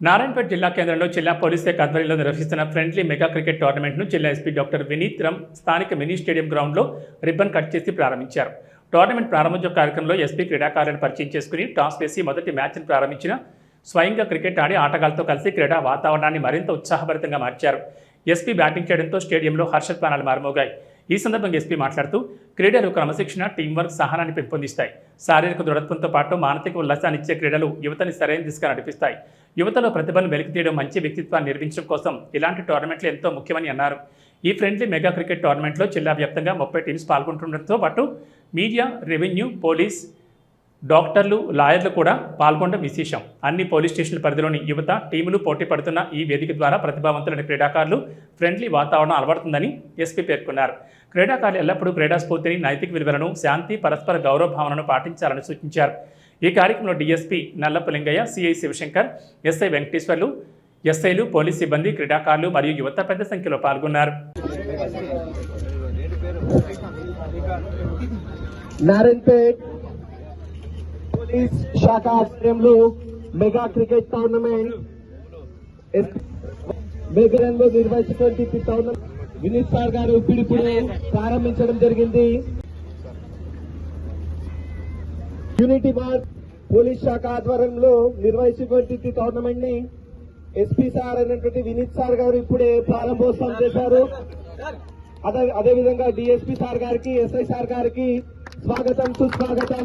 నారాయణపేట జిల్లా కేంద్రంలో జిల్లా పోలీస్ శాఖ ఆధ్వర్యంలో నిర్వహిస్తున్న ఫ్రెండ్లీ మెగా క్రికెట్ టోర్నమెంట్ను జిల్లా ఎస్పీ డాక్టర్ వినీత్ రమ్ స్థానిక మినీ స్టేడియం గ్రౌండ్లో రిబ్బన్ కట్ చేసి ప్రారంభించారు. టోర్నమెంట్ ప్రారంభోత్సవ కార్యక్రమంలో ఎస్పీ క్రీడాకారులను పరిచయం చేసుకుని టాస్ వేసి మొదటి మ్యాచ్ను ప్రారంభించిన స్వయంగా క్రికెట్ ఆడి ఆటగాళ్ళతో కలిసి క్రీడా వాతావరణాన్ని మరింత ఉత్సాహభరితంగా మార్చారు. ఎస్పీ బ్యాటింగ్ చేయడంతో స్టేడియంలో హర్షధ్వానాలు మారుమోగాయి. ఈ సందర్భంగా ఎస్పీ మాట్లాడుతూ క్రీడలు క్రమశిక్షణ టీంవర్క్ సహనాన్ని పెంపొందిస్తాయి. శారీరక దృఢత్వంతో పాటు మానసిక ఉల్లాసాన్ని ఇచ్చే క్రీడలు యువతని సరైన దిశగా నడిపిస్తాయి. యువతలో ప్రతిభను వెలికితీయడం మంచి వ్యక్తిత్వాన్ని నిర్మించడం కోసం ఇలాంటి టోర్నమెంట్లు ఎంతో ముఖ్యమని అన్నారు. ఈ ఫ్రెండ్లీ మెగా క్రికెట్ టోర్నమెంట్లో జిల్లా వ్యాప్తంగా ముప్పై టీమ్స్ పాల్గొంటుండటంతో పాటు మీడియా రెవెన్యూ పోలీస్ డాక్టర్లు లాయర్లు కూడా పాల్గొనడం విశేషం. అన్ని పోలీస్ స్టేషన్ల పరిధిలోని యువత టీములు పోటీ పడుతున్న ఈ వేదిక ద్వారా ప్రతిభావంతులైన క్రీడాకారులు ఫ్రెండ్లీ వాతావరణం అలవడుతుందని ఎస్పీ పేర్కొన్నారు. క్రీడాకారులు ఎల్లప్పుడూ క్రీడా స్ఫూర్తిని నైతిక విలువలను శాంతి పరస్పర గౌరవ భావనను పాటించాలని సూచించారు. ఈ కార్యక్రమంలో DSP Nallapulingaiah CI Shivashankar SI Venkateswarlu ఎస్ఐలు పోలీస్ సిబ్బంది క్రీడాకారులు మరియు యువత పెద్ద సంఖ్యలో పాల్గొన్నారు. నారాయణపేట్ శాఖ ఆధ్వర్యంలో మెగా క్రికెట్ టోర్నమెంట్లో నిర్వహించినటువంటి టోర్నమెంట్ వినీత్ సార్ గారు ఇప్పుడిప్పుడు ప్రారంభించడం జరిగింది. యూనిటీ మార్క్ పోలీస్ శాఖ ఆధ్వర్యంలో నిర్వహించినటువంటి టోర్నమెంట్ని ఎస్పీ సార్ అయినటువంటి వినీత్ సార్ గారు ఇప్పుడే ప్రారంభోత్సవం చేశారు. అదే అదేవిధంగా డిఎస్పీ సార్ గారికి ఎస్ఐ సార్ గారికి స్వాగతం సుస్వాగతం.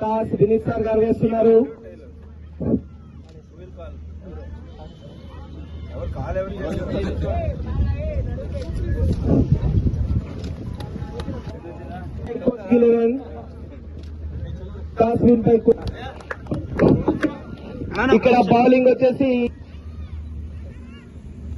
టాస్ వినీత్ సార్ గారు వేస్తున్నారు. విన్ పై ఇక్కడ బౌలింగ్ వచ్చేసి